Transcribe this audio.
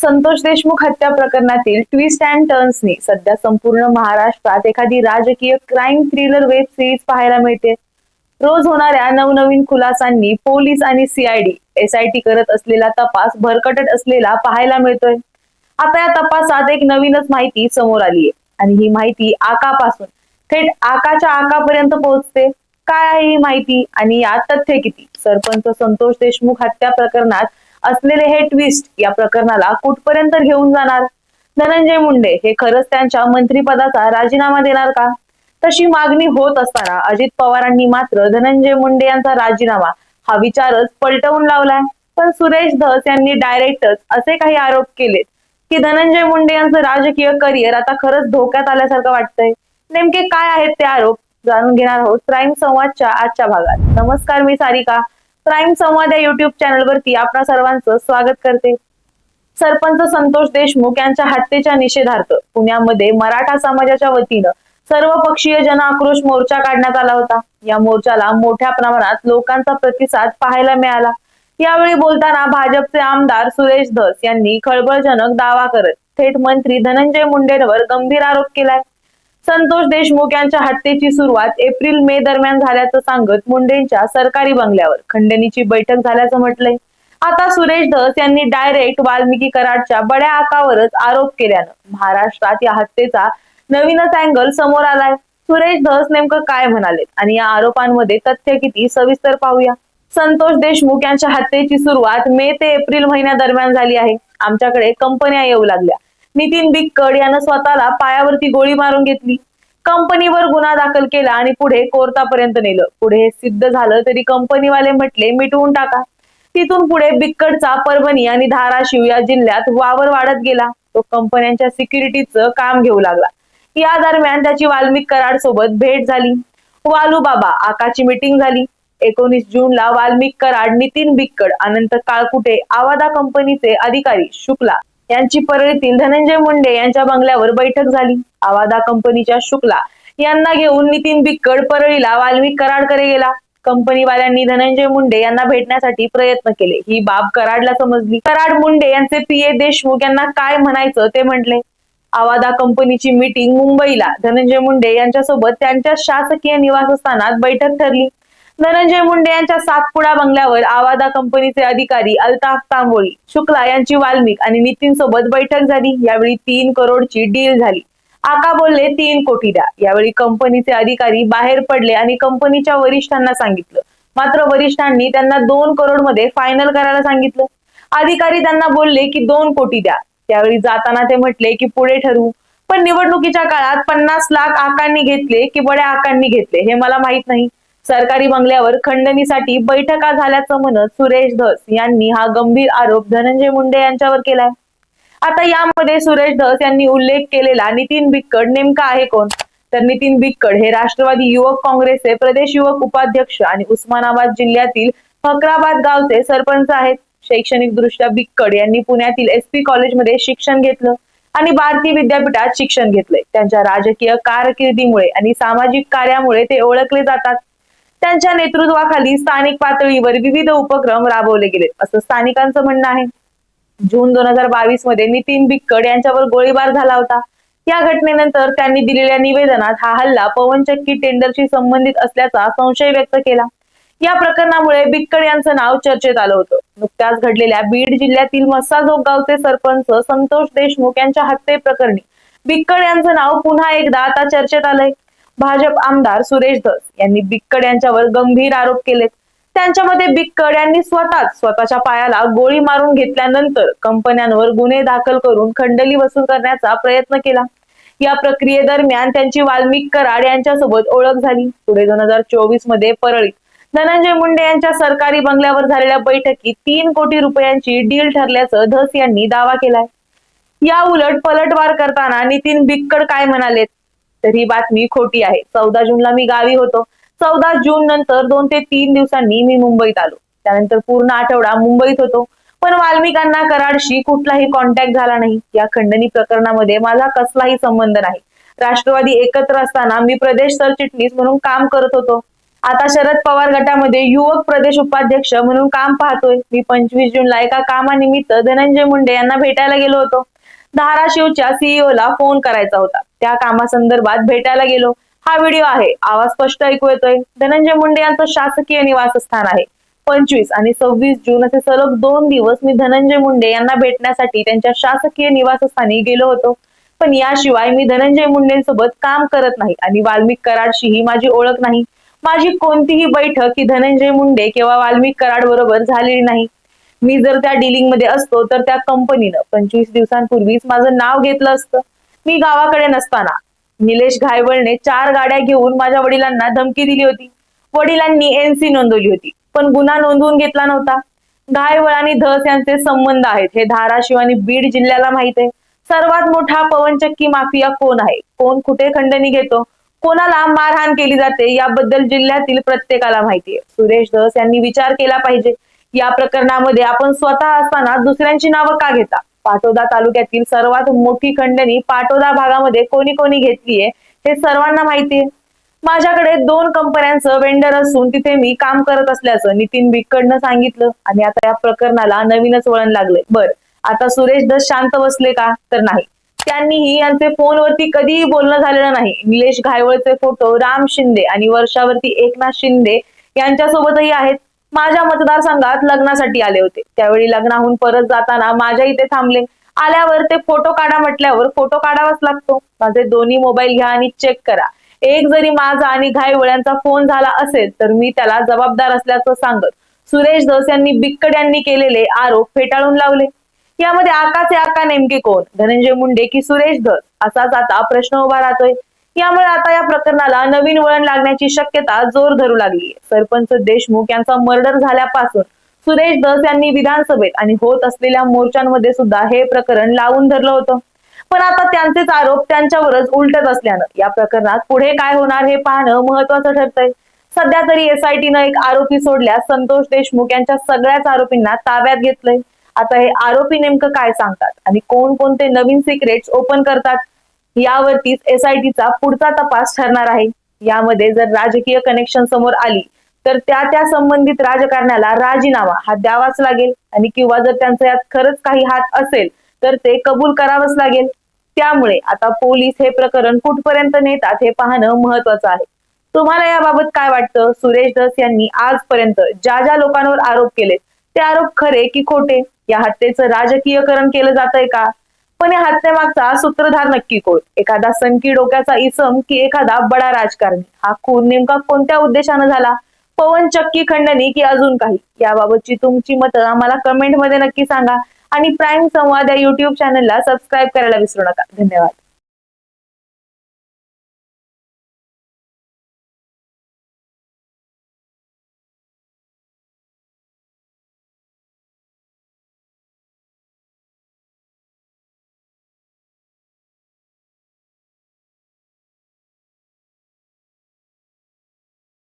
संतोष देशमुख हत्या प्रकरणातील twist and टर्न्सनी सध्या संपूर्ण महाराष्ट्रात एखादी राजकीय क्राईम थ्रिलर वेब सिरीज पाहायला मिळते. रोज होणाऱ्या नवनवीन खुलासांनी पोलीस आणि सीआयडी एसआयटी करत असलेला तपास भरकटत असलेला पाहायला मिळतोय. आता या तपासात एक नवीनच माहिती समोर आली आहे आणि ही माहिती आकापासून थेट आकाच्या आकापर्यंत पोहोचते. काय आहे ही माहिती आणि यात तथ्य किती? सरपंच संतोष देशमुख हत्या प्रकरणात असलेले हे ट्विस्ट या प्रकरणाला कुठपर्यंत घेऊन जाणार? धनंजय मुंडे हे खरंच त्यांच्या मंत्रिपदाचा राजीनामा देणार का? तशी मागणी होत असताना अजित पवारांनी मात्र धनंजय मुंडे यांचा राजीनामा हा विचारच पलटवून लावलाय. पण सुरेश धस यांनी डायरेक्टच असे काही आरोप केलेत की धनंजय मुंडे यांचं राजकीय करिअर आता खरंच धोक्यात आल्यासारखं वाटतंय. नेमके काय आहेत ते आरोप जाणून घेणार आहोत प्राईम संवादच्या आजच्या भागात. नमस्कार मी सारिका. क्राईम संवाद या युट्यूब चॅनलवरती आपणा सर्वांचं स्वागत करते. सरपंच संतोष देशमुख यांच्या हत्येच्या निषेधार्थ पुण्यामध्ये मराठा समाजाच्या वतीनं सर्व पक्षीय जन आक्रोश मोर्चा काढण्यात आला होता. या मोर्चाला मोठ्या प्रमाणात लोकांचा प्रतिसाद पाहायला मिळाला. यावेळी बोलताना भाजपचे आमदार सुरेश धस यांनी खळबळजनक दावा करत थेट मंत्री धनंजय मुंडेंवर गंभीर आरोप केलाय. संतोष देशमुख यांच्या हत्येची सुरुवात एप्रिल मे दरम्यान झाल्याचं सांगत मुंडेंच्या सरकारी बंगल्यावर खंडणीची बैठक झाल्याचं म्हटलंय. आता सुरेश धस यांनी डायरेक्ट वाल्मिकी कराडच्या बड्या आकावरच आरोप केल्यानं महाराष्ट्रात या हत्येचा नवीनच अँगल समोर आलाय. सुरेश धस नेमकं काय म्हणाले आणि या आरोपांमध्ये तथ्य किती? सविस्तर पाहूया. संतोष देशमुख यांच्या हत्येची सुरुवात मे ते एप्रिल महिन्यादरम्यान झाली आहे. आमच्याकडे कंपन्या येऊ लागल्या. नितीन बिक्कड यानं स्वतःला पायावरती गोळी मारून घेतली. कंपनीवर गुन्हा दाखल केला आणि पुढे कोर्टापर्यंत नेलं. पुढे हे सिद्ध झालं तरी कंपनीवाले म्हटले मिटवून टाका. तिथून पुढे बिक्कडचा परभणी आणि धाराशिव या जिल्ह्यात वावर वाढत गेला. तो कंपन्यांच्या सिक्युरिटीचं काम घेऊ लागला. या दरम्यान त्याची वाल्मिक कराड सोबत भेट झाली. वालू बाबा आकाची मीटिंग झाली. एकोणीस जूनला वाल्मिक कराड नितीन बिक्कड अनंत काळकुटे आवादा कंपनीचे अधिकारी शुक्ला यांची परळीतील धनंजय मुंडे यांच्या बंगल्यावर बैठक झाली. आवादा कंपनीच्या शुक्ला यांना घेऊन नितीन बिक्कड परळीला वाल्मिक कराडकडे गेला. कंपनीवाल्यांनी धनंजय मुंडे यांना भेटण्यासाठी प्रयत्न केले. ही बाब कराडला समजली. कराड मुंडे यांचे पीए देशमुख यांना काय म्हणायचं ते म्हटले. आवादा कंपनीची मीटिंग मुंबईला. धनंजय मुंडे यांच्यासोबत त्यांच्या शासकीय निवासस्थानात बैठक ठरली. धनंजय मुंडे यांच्या सातपुडा बंगल्यावर आवादा कंपनीचे अधिकारी अल्ताफ तांबोळी शुक्ला यांची वाल्मिक आणि नितीन सोबत बैठक झाली. यावेळी तीन करोडची डील झाली. आका बोलले तीन कोटी द्या. यावेळी कंपनीचे अधिकारी बाहेर पडले आणि कंपनीच्या वरिष्ठांना सांगितलं. मात्र वरिष्ठांनी त्यांना दोन करोडमध्ये फायनल करायला सांगितलं. अधिकारी त्यांना बोलले की दोन कोटी द्या. त्यावेळी जाताना ते म्हटले की पुढे ठरवू. पण निवडणुकीच्या काळात पन्नास लाख आकांनी घेतले की बड्या आकांनी घेतले हे मला माहीत नाही. सरकारी बंगल्यावर खंडणीसाठी बैठका झाल्याचं म्हणत सुरेश धस यांनी हा गंभीर आरोप धनंजय मुंडे यांच्यावर केलाय. आता यामध्ये सुरेश धस यांनी उल्लेख केलेला नितीन बिक्कड नेमका आहे कोण? तर नितीन बिक्कड हे राष्ट्रवादी युवक काँग्रेसचे प्रदेश युवक उपाध्यक्ष आणि उस्मानाबाद जिल्ह्यातील फकराबाद गावचे सरपंच आहेत. शैक्षणिक दृष्ट्या बिक्कड यांनी पुण्यातील एस पी कॉलेजमध्ये शिक्षण घेतलं आणि भारतीय विद्यापीठात शिक्षण घेतलंय. त्यांच्या राजकीय कारकिर्दीमुळे आणि सामाजिक कार्यामुळे ते ओळखले जातात. त्यांच्या नेतृत्वाखाली स्थानिक पातळीवर विविध उपक्रम राबवले गेलेत असं स्थानिकांचं म्हणणं आहे. जून दोन हजार बावीसमध्ये नितीन बिक्कड यांच्यावर गोळीबार झाला होता. या घटनेनंतर त्यांनी दिलेल्या निवेदनात हा हल्ला पवनचक्की टेंडरशी संबंधित असल्याचा संशय व्यक्त केला. या प्रकरणामुळे बिक्कड यांचं नाव चर्चेत आलं होतं. नुकत्याच घडलेल्या बीड जिल्ह्यातील मस्साजोग गावचे सरपंच संतोष देशमुख यांच्या हत्येप्रकरणी बिक्कड यांचं नाव पुन्हा एकदा आता चर्चेत आलंय. भाजप आमदार सुरेश धस यांनी बिक्कड यांच्यावर गंभीर आरोप केलेत. त्यांच्यामध्ये बिक्कड यांनी स्वतःच स्वतःच्या पायाला गोळी मारून घेतल्यानंतर कंपन्यांवर गुन्हे दाखल करून खंडली वसूल करण्याचा प्रयत्न केला. या प्रक्रियेदरम्यान त्यांची वाल्मिक कराड यांच्यासोबत ओळख झाली. पुढे दोन हजार चोवीसमध्ये परळीत धनंजय मुंडे यांच्या सरकारी बंगल्यावर झालेल्या बैठकीत तीन कोटी रुपयांची डील ठरल्याचं धस यांनी दावा केलाय. या उलट पलटवार करताना नितीन बिक्कड काय म्हणालेत? तर ही बातमी खोटी आहे. चौदा जूनला मी गावी होतो. चौदा जून नंतर दोन ते तीन दिवसांनी मी मुंबईत आलो. त्यानंतर पूर्ण आठवडा मुंबईत होतो. पण वाल्मिकांना कराडशी कुठलाही कॉन्टॅक्ट झाला नाही. या खंडणी प्रकरणामध्ये माझा कसलाही संबंध नाही. राष्ट्रवादी एकत्र असताना मी प्रदेश सरचिटणीस म्हणून काम करत होतो. आता शरद पवार गटामध्ये युवक प्रदेश उपाध्यक्ष म्हणून काम पाहतोय. मी पंचवीस जूनला एका कामानिमित्त धनंजय मुंडे यांना भेटायला गेलो होतो. धाराशिवच्या सीईओ ला फोन करायचा होता. त्या कामासंदर्भात भेटायला गेलो. हा व्हिडिओ आहे. आवाज स्पष्ट ऐकू येतोय. धनंजय मुंडे यांचं शासकीय निवासस्थान आहे. पंचवीस आणि सव्वीस जून असे सलग दोन दिवस मी धनंजय मुंडे यांना भेटण्यासाठी त्यांच्या शासकीय निवासस्थानी गेलो होतो. पण याशिवाय मी धनंजय मुंडेंसोबत काम करत नाही आणि वाल्मिक कराडशी ही माझी ओळख नाही. माझी कोणतीही बैठक ही धनंजय मुंडे किंवा वाल्मिक कराड बरोबर झालेली नाही. मी जर त्या डिलिंगमध्ये असतो तर त्या कंपनीनं पंचवीस दिवसांपूर्वीच माझं नाव घेतलं असतं. मी गावाकडे नसताना निलेश घायवळने चार गाड्या घेऊन माझ्या वडिलांना धमकी दिली होती. वडिलांनी एनसी नोंदवली होती पण गुन्हा नोंदवून घेतला नव्हता. घायवळ आणि धस यांचे संबंध आहेत हे धाराशिव आणि बीड जिल्ह्याला माहीत आहे. सर्वात मोठा पवनचक्की माफिया कोण आहे? कोण कुठे खंडणी घेतो? कोणाला मारहाण केली जाते? याबद्दल जिल्ह्यातील प्रत्येकाला माहिती आहे. सुरेश धस यांनी विचार केला पाहिजे. या प्रकरणामध्ये आपण स्वतः असताना दुसऱ्यांची नावं का घेता? पाटोदा तालुक्यातील सर्वात मोठी खंडणी पाटोदा भागामध्ये कोणी कोणी घेतलीये हे सर्वांना माहिती आहे. माझ्याकडे दोन कंपन्यांचं वेंडर असून तिथे मी काम करत असल्याचं नितीन बिक्कडनं सांगितलं आणि आता या प्रकरणाला नवीनच वळण लागलंय. बर आता सुरेश दस शांत बसले का? तर नाही. त्यांनीही यांचे फोनवरती कधीही बोलणं झालेलं नाही. निलेश घायवळचे फोटो राम शिंदे आणि वर्षावरती एकनाथ शिंदे यांच्यासोबतही आहेत. माझ्या मतदारसंघात लग्नासाठी आले होते. त्यावेळी लग्नाहून परत जाताना माझ्या इथे थांबले. आल्यावर ते फोटो काढा म्हटल्यावर फोटो काढावाच लागतो. माझे दोन्ही मोबाईल घ्या आणि चेक करा. एक जरी माझा आणि घाईवळ्यांचा फोन झाला असेल तर मी त्याला जबाबदार असल्याचं सांगत सुरेश धस यांनी बिक्कड यांनी केलेले आरोप फेटाळून लावले. यामध्ये आकाचे आका नेमके कोण? धनंजय मुंडे की सुरेश धस? असाच आता प्रश्न उभा राहतोय. यामुळे आता या प्रकरणाला नवीन वळण लागण्याची शक्यता जोर धरू लागली. सरपंच देशमुख यांचा मर्डर झाल्यापासून सुरेश दस यांनी विधानसभेत आणि होत असलेल्या मोर्चांमध्ये सुद्धा हे प्रकरण लावून धरलं होतं. पण आता त्यांचेच आरोप त्यांच्यावरच उलटत असल्यानं या प्रकरणात पुढे काय होणार हे पाहणं महत्वाचं ठरतंय. सध्या तरी एसआयटीनं एक आरोपी सोडल्यास संतोष देशमुख यांच्या सगळ्याच आरोपींना ताब्यात घेतलंय. आता हे आरोपी नेमकं काय सांगतात आणि कोण कोणते नवीन सिक्रेट्स ओपन करतात? यावरतीच एसआयटीचा पुढचा तपास ठरणार आहे. यामध्ये जर राजकीय कनेक्शन समोर आली तर त्या त्या संबंधित राजकारण्याला राजीनामा हा द्यावाच लागेल. आणि किंवा जर त्यांचा यात खरंच काही हात असेल तर ते कबूल करावंच लागेल. त्यामुळे आता पोलीस हे प्रकरण कुठपर्यंत नेतात हे पाहणं महत्वाचं आहे. तुम्हाला याबाबत काय वाटतं? सुरेश दस यांनी आजपर्यंत ज्या ज्या लोकांवर आरोप केले ते आरोप खरे की खोटे? या हत्येचं राजकीयकरण केलं जातंय का? पण या हत्येमागचा सूत्रधार नक्की कोण? एखादा सनकी डोक्याचा इसम की एखादा बडा राजकारणी. हा खून नेमका कोणत्या उद्देशानं झाला? पवन चक्की खंडणी की अजून काही? याबाबतची तुमची मतं आम्हाला कमेंटमध्ये नक्की सांगा. आणि प्राईम संवाद या युट्यूब चॅनलला सबस्क्राईब करायला विसरू नका. धन्यवाद.